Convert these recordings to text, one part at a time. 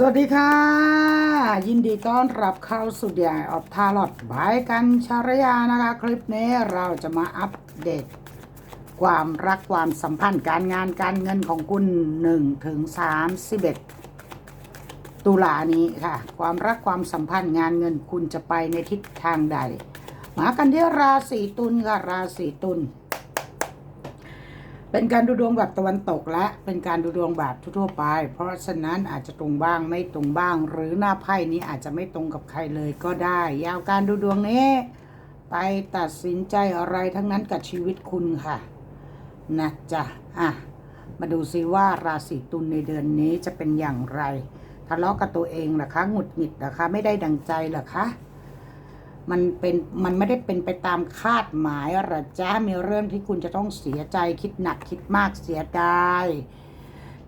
สวัสดีค่ะ ยินดีต้อนรับเข้าสู่เดียออฟทาร์ลอตบายกันชารยานะคะ คลิปนี้เราจะมาอัปเดต ความรักความสัมพันธ์การงานการเงินของคุณ1ถึง31 ตุลานี้ค่ะ ความรักความสัมพันธ์งานเงินคุณจะไปในทิศทางใด มากันที่ราศีตุลค่ะราศีตุล เป็นการดูดวงแบบตะวันตกและเป็นการดูดวงแบบทั่วไป เพราะฉะนั้นอาจจะตรงบ้างไม่ตรงบ้าง หรือหน้าไพ่นี้อาจจะไม่ตรงกับใครเลยก็ได้ ยาวการดูดวงนี้ ไปตัดสินใจอะไรทั้งนั้นกับชีวิตคุณค่ะ นะจ๊ะอะมาดูซิว่าราศีตุลในเดือนนี้จะเป็นอย่างไรทะเลาะกับตัวเองหรอคะหงุดหงิดหรอคะไม่ได้ดังใจหรอคะ มันเป็นมันไม่ได้เป็นไปตามคาดหมายหรอจ้ามีเรื่องที่คุณจะต้องเสียใจคิดหนักคิดมากเสียดาย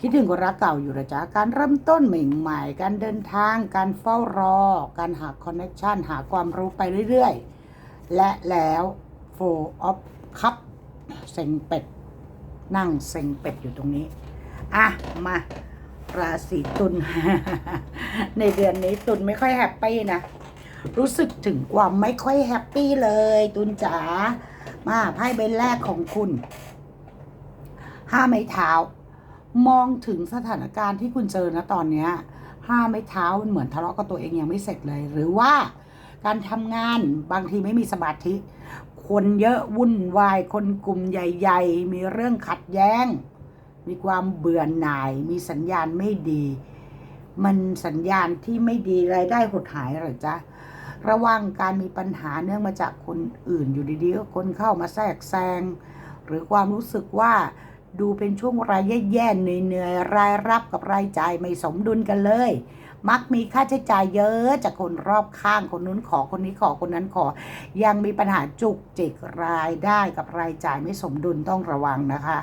คิดถึงคนรักเก่าอยู่หรอจ้าการเริ่มต้นใหม่ๆ การเดินทาง การเฝ้ารอ การหาคอนเน c ชันหาความรู้ไปเรื่อยๆ และแล้วโฟออฟคัพเซ็งเป็ด นั่งเซ็งเป็ดอยู่ตรงนี้ อะ มาราศีตุลในเดือนนี้ตุลไม่ค่อยแฮปปี้นะ รู้สึกถึงความไม่ค่อยแฮปปี้เลย ตุนจ๋ามาไพ่ใบแรกของคุณห้าไม้เท้า มองถึงสถานการณ์ที่คุณเจอนะตอนเนี้ยห้าไม้เท้ามันเหมือนทะเลาะกับตัวเองยังไม่เสร็จเลย หรือว่าการทำงานบางทีไม่มีสมาธิ คนเยอะวุ่นวาย คนกลุ่มใหญ่ ๆ มีเรื่องขัดแย้ง มีความเบื่อหน่าย มีสัญญาณไม่ดี มันสัญญาณที่ไม่ดีรายได้หดหายหรือจ๊ะ ระวังการมีปัญหาเนื่องมาจากคนอื่นอยู่ดีๆก็คนเข้ามาแทรกแซง หรือความรู้สึกว่าดูเป็นช่วงรายแย่ๆเหนื่อยๆรายรับกับรายจ่ายไม่สมดุลกันเลย มักมีค่าใช้จ่ายเยอะจากคนรอบข้างคนนู้นขอคนนี้ขอคนนั้นขอ ยังมีปัญหาจุกจิกรายได้กับรายจ่ายไม่สมดุลต้องระวังนะคะ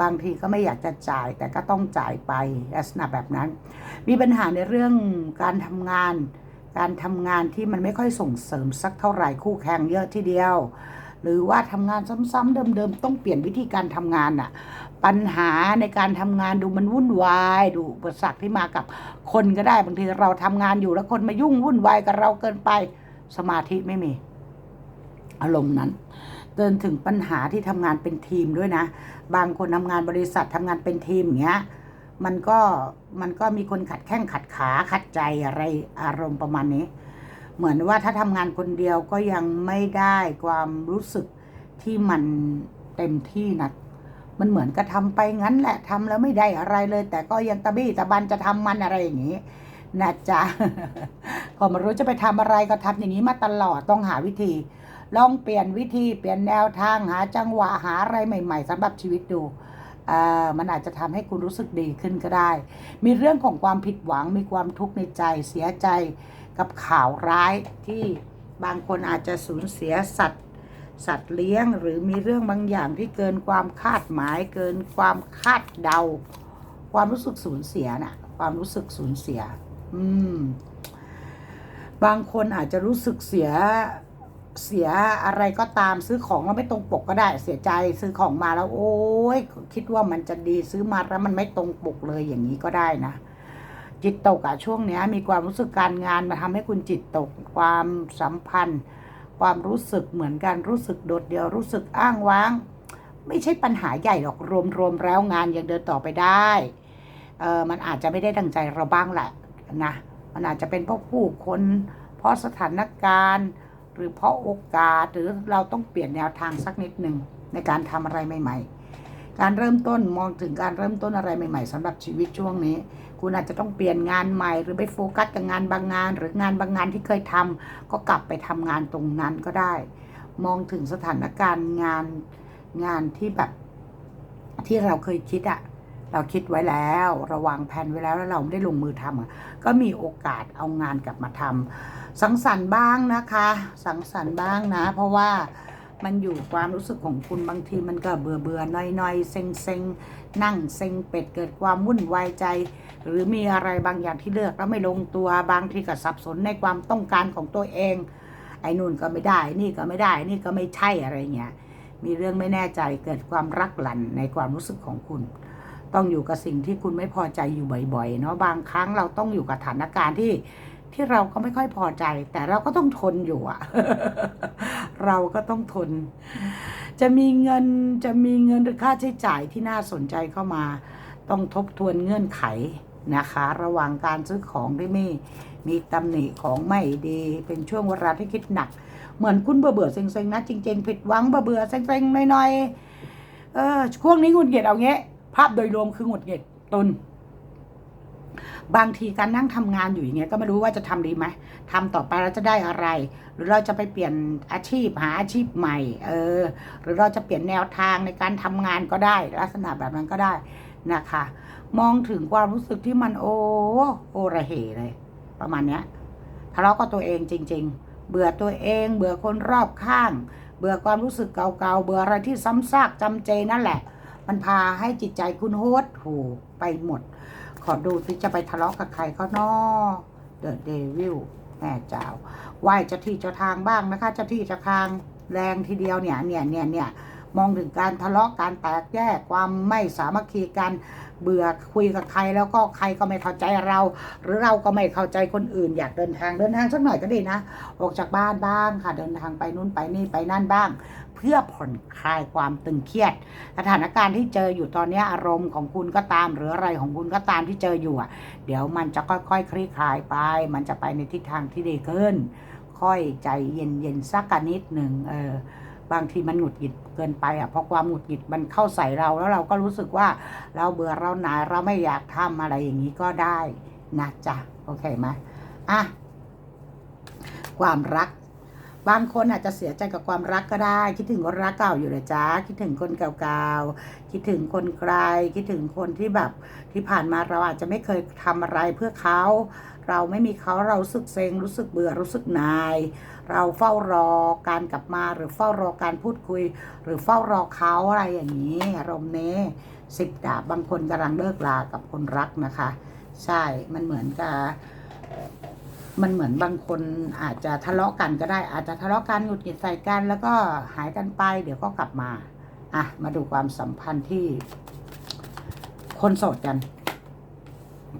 บางทีก็ไม่อยากจะจ่ายแต่ก็ต้องจ่ายไปลักษณะแบบนั้น มีปัญหาในเรื่องการทำงาน การทำงานที่มันไม่ค่อยส่งเสริมสักเท่าไหร่คู่แข่งเยอะทีเดียว หรือว่าทำงานซ้ำๆเดิมๆต้องเปลี่ยนวิธีการทำงานอะปัญหาในการทำงานดูมันวุ่นวาย ดูอุปสรรคที่มากับคนก็ได้บางทีเราทำงานอยู่แล้วคนมายุ่งวุ่นวายกับเราเกินไปสมาธิไม่มี อารมณ์นั้นเดินถึงปัญหาที่ทำงานเป็นทีมด้วยนะ บางคนทำงานบริษัททำงานเป็นทีมอย่างเงี้ย มันก็มันก็มีคนขัดแข้งขัดขาขัดใจอะไรอารมณ์ประมาณนี้ เหมือนว่าถ้าทำงานคนเดียวก็ยังไม่ได้ความรู้สึกที่มันเต็มที่นักมันเหมือนกระทำไปงั้นแหละทำแล้วไม่ได้อะไรเลย แต่ก็ยังตะบี้ตะบันจะทำมันอะไรอย่างนี้นะจ๊ะก็ไม่รู้จะไปทำอะไรก็ทำอย่างนี้มาตลอดต้องหาวิธี ลองเปลี่ยนวิธีเปลี่ยนแนวทางหาจังหวะหาอะไรใหม่ ๆสำหรับชีวิตดู มันอาจจะทำให้คุณรู้สึกดีขึ้นก็ได้ มีเรื่องของความผิดหวัง มีความทุกข์ในใจ เสียใจกับข่าวร้ายที่บางคนอาจจะสูญเสียสัตว์ สัตว์เลี้ยง หรือมีเรื่องบางอย่างที่เกินความคาดหมาย เกินความคาดเดา ความรู้สึกสูญเสียน่ะ ความรู้สึกสูญเสีย อืม บางคนอาจจะรู้สึกเสีย เสียอะไรก็ตามซื้อของแล้วไม่ตรงปกก็ได้ เสียใจซื้อของมาแล้ว โอ้ยคิดว่ามันจะดีซื้อมาแล้วมันไม่ตรงปกเลยอย่างนี้ก็ได้นะจิตตกอะช่วงเนี้ย มีความรู้สึกการงานมาทำให้คุณจิตตก ความสัมพันธ์ ความรู้สึกเหมือนกันรู้สึกโดดเดี่ยวรู้สึกอ้างว้าง ไม่ใช่ปัญหาใหญ่หรอกรวมๆแล้วงานยังเดินต่อไปได้เออมันอาจจะไม่ได้ดังใจเราบ้างแหละนะมันอาจจะเป็นเพราะผู้คนเพราะสถานการณ์ รือเพราะโอกาสหรือเราต้องเปลี่ยนแนวทางสักนิดหนึ่งในการทำอะไรใหม่ ๆ การเริ่มต้นมองถึงการเริ่มต้นอะไรใหม่ ๆสำหรับชีวิตช่วงนี้ คุณอาจจะต้องเปลี่ยนงานใหม่ หรือไปโฟกัสกับงานบางงาน หรืองานบางงานที่เคยทำก็กลับไปทำงานตรงนั้นก็ได้ มองถึงสถานการณ์งานงานที่แบบที่เราเคยคิดอะ เราคิดไว้แล้วระวางแผนไว้แล้วแล้วเราไม่ได้ลงมือทำก็มีโอกาสเอางานกลับมาทำสังสรรค์บ้างนะคะ สังสรรค์บ้างนะ เพราะว่ามันอยู่ความรู้สึกของคุณบางทีมันก็เบื่อเบื่อๆน้อยๆเซ็งเซ็งนั่งเซ็งเป็ดเกิดความวุ่นวายใจ หรือมีอะไรบางอย่างที่เลือกแล้วไม่ลงตัวบางทีก็สับสนในความต้องการของตัวเอง ไอ้นู่นก็ไม่ได้ นี่ก็ไม่ได้ นี่ก็ไม่ใช่อะไรเงี้ยมีเรื่องไม่แน่ใจเกิดความรักหลั่นในความรู้สึกของคุณ ต้องอยู่กับสิ่งที่คุณไม่พอใจอยู่บ่อยๆเนาะบางครั้งเราต้องอยู่กับสถานการณ์ที่ที่เราก็ไม่ค่อยพอใจ แต่เราก็ต้องทนอยู่อะเราก็ต้องทน จะมีเงินจะมีเงินหรือค่าใช้จ่ายที่น่าสนใจเข้ามา ต้องทบทวนเงื่อนไขนะคะ ระหว่างการซื้อของที่ไม่มีตำหนิของไม่ดี เป็นช่วงเวลาที่คิดหนัก เหมือนคุณเบื่อเบื่อเซ็งๆนะจริงๆผิดหวังเบื่อเบื่อเซ็งๆหน่อยๆเออช่วงนี้หงุดหงิดเอาเงี้ ภาพโดยรวมคือหงุดหงิดตุนบางทีการนั่งทำงานอยู่อย่างเงี้ยก็ไม่รู้ว่าจะทำดีไหมทำต่อไปเราจะได้อะไร หรือเราจะไปเปลี่ยนอาชีพหาอาชีพใหม่ เออ หรือเราจะเปลี่ยนแนวทางในการทำงานก็ได้ ลักษณะแบบนั้นก็ได้นะคะ มองถึงความรู้สึกที่มันโอโอระเหเลย ประมาณเนี้ยทะเลาะกับตัวเองจริง ๆ เบื่อตัวเอง เบื่อคนรอบข้าง เบื่อความรู้สึกเก่าๆ เบื่ออะไรที่ซ้ำซากจำเจนั่นแหละ มันพาให้จิตใจคุณโฮดหูไปหมด ขอดูที่จะไปทะเลาะกับใครเขานอเดอะเดวิลแม่เจ้าไหว้เจ้าที่เจ้าทางบ้างนะคะเจ้าที่เจ้าทางแรงทีเดียวเนี่ยเนี่ยเนี่ยเนี่ย มองถึงการทะเลาะการแตกแยกความไม่สามัคคีกันเบื่อคุยกับใครแล้วก็ใครก็ไม่เข้าใจเรา หรือเราก็ไม่เข้าใจคนอื่น อยากเดินทางเดินทางสักหน่อยก็ดีนะ ออกจากบ้านบ้างค่ะเดินทางไปนู่นไปนี่ไปนั่นบ้าง เพื่อผ่อนคลายความตึงเครียด สถานการณ์ที่เจออยู่ตอนนี้อารมณ์ของคุณก็ตาม หรืออะไรของคุณก็ตามที่เจออยู่เดี๋ยวมันจะค่อยๆคลี่คลายไป มันจะไปในทิศทางที่ดีขึ้น ค่อยใจเย็นๆสักกนิดหนึ่งเออ บางทีมันหงุดหงิดเกินไปอะเพราะความหงุดหงิดมันเข้าใส่เราแล้วเราก็รู้สึกว่าเราเบื่อเราหน่ายเราไม่อยากทำอะไรอย่างนี้ก็ได้นะจ๊ะโอเคไหมอะความรัก บางคนอาจจะเสียใจกับความรักก็ได้ คิดถึงคนรักเก่าอยู่เลยจ้าคิดถึงคนเก่าๆคิดถึงคนไกล คิดถึงคนที่แบบที่ผ่านมาเราอาจจะไม่เคยทำอะไรเพื่อเขา เราไม่มีเขาเรารู้สึกเซ็งรู้สึกเบื่อรู้สึกนาย เราเฝ้ารอการกลับมาหรือเฝ้ารอการพูดคุย หรือเฝ้ารอเขาอะไรอย่างนี้อารมณ์นี้สิบดาบบางคนกำลังเลิกลากับคนรักนะคะ ใช่มันเหมือนกับมันเหมือนบางคนอาจจะทะเลาะกันก็ได้ อาจจะทะเลาะกันหงุดหงิดใส่กัน แล้วก็หายกันไป เดี๋ยวก็กลับมาอะมาดูความสัมพันธ์ที่คนโสดกัน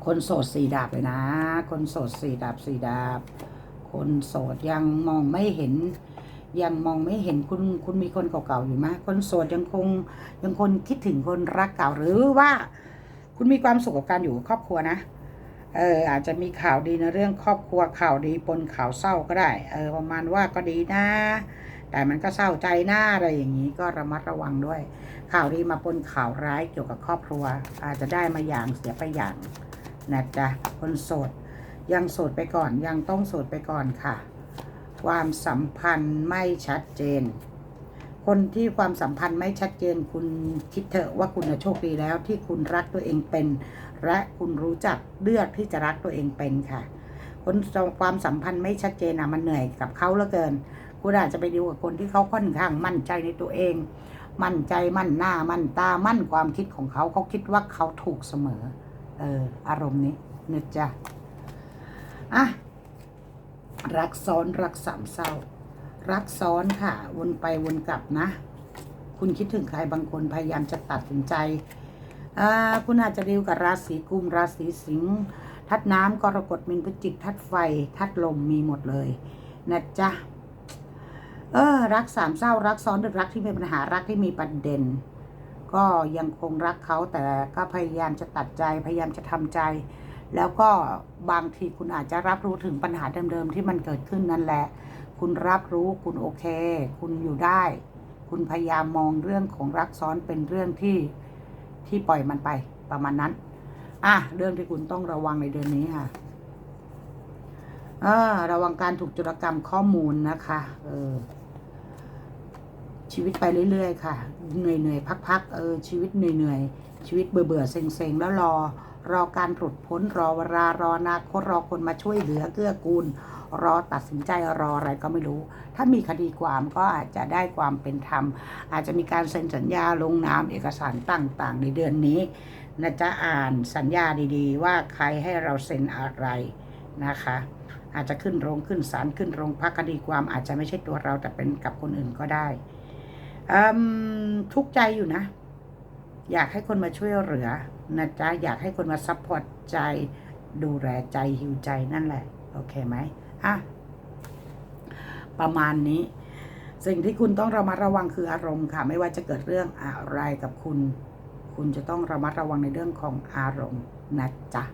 คนโสดสี่ดาบเลยนะ คนโสดสี่ดาบสี่ดาบ คนโสดยังมองไม่เห็น ยังมองไม่เห็นคุณคุณมีคนเก่าๆอยู่ไหมคนโสดยังคงยังคนคิดถึงคนรักเก่าหรือว่า คุณมีความสุขกับการอยู่กับครอบครัวนะเอออาจจะมีข่าวดีในเรื่องครอบครัวข่าวดีปนข่าวเศร้าก็ได้เออประมาณว่าก็ดีนะ แต่มันก็เศร้าใจหน้าอะไรอย่างนี้ก็ระมัดระวังด้วย ข่าวดีมาปนข่าวร้ายเกี่ยวกับครอบครัว อาจจะได้มาอย่างเสียไปอย่าง นะจ๊ะคนโสด ยังโสดไปก่อนยังต้องโสดไปก่อนค่ะ ความสัมพันธ์ไม่ชัดเจน คนที่ความสัมพันธ์ไม่ชัดเจน คุณคิดเถอะว่าคุณโชคดีแล้วที่คุณรักตัวเองเป็น และคุณรู้จักเลือกที่จะรักตัวเองเป็นค่ะ คนความสัมพันธ์ไม่ชัดเจนอะมันเหนื่อยกับเขาเหลือเกิน คุณอาจจะไปดูกับคนที่เขาค่อนข้างมั่นใจในตัวเองมั่นใจมั่นหน้ามั่นตามั่นความคิดของเขาเขาคิดว่าเขาถูกเสมอ เอออารมณ์นี้นะจ๊ะอะรักซ้อนรักสามเศร้า รักซ้อนค่ะ วนไปวนกลับนะ คุณคิดถึงใครบางคนพยายามจะตัดสินใจอ่าคุณอาจจะดีลกับราศีกุมราศีสิงห์ทัดน้ำกรกฎมินพิจิกทัดไฟ ทัดลมมีหมดเลยนะจ๊ะเออรักสามเศร้า รักซ้อนหรือรักที่มีปัญหารักที่มีประเด็น ก็ยังคงรักเขาแต่ก็พยายามจะตัดใจพยายามจะทำใจ แล้วก็บางทีคุณอาจจะรับรู้ถึงปัญหาเดิมๆที่มันเกิดขึ้นนั่นแหละ คุณรับรู้คุณโอเค คุณอยู่ได้ คุณพยายามมองเรื่องของรักซ้อนเป็นเรื่องที่ที่ปล่อยมันไปประมาณนั้นอะเรื่องที่คุณต้องระวังในเดือนนี้ค่ะระวังการถูกจุลกรรมข้อมูลนะคะ เออ ชีวิตไปเรื่อยๆ ค่ะ เหนื่อยๆ พักๆ เออ ชีวิตเหนื่อยๆ ชีวิตเบื่อๆ เซ็งๆ แล้วรอ รอการหลุดพ้น รอเวลารอนาคตรอคนมาช่วยเหลือเกื้อกูล รอตัดสินใจรออะไรก็ไม่รู้ ถ้ามีคดีความก็อาจจะได้ความเป็นธรรม อาจจะมีการเซ็นสัญญาลงนามเอกสารต่างๆ ในเดือนนี้นะจะอ่านสัญญาดีๆ ว่าใครให้เราเซ็นอะไรนะคะอาจจะขึ้นโรงขึ้นศาลขึ้นโรงพักคดีความอาจจะไม่ใช่ตัวเราแต่เป็นกับคนอื่นก็ได้ ทุกใจอยู่นะ อยากให้คนมาช่วยเหลือนะจ๊ะอยากให้คนมาซัพพอร์ตใจ ดูแลใจหิวใจนั่นแหละ โอเคไหมอะประมาณนี้ สิ่งที่คุณต้องระมัดระวังคืออารมณ์ค่ะ ไม่ว่าจะเกิดเรื่องอะไรกับคุณ คุณจะต้องระมัดระวังในเรื่องของอารมณ์นะจ๊ะ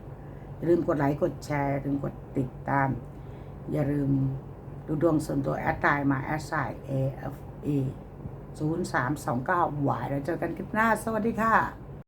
อย่าลืมกดไลค์กดแชร์อย่าลืมกดติดตาม อย่าลืมดูดวงส่วนตัวแอดไลน์มาแอดไซน์ AFE 0329 y แล้วเจอกันคลิปหน้า สวัสดีค่ะ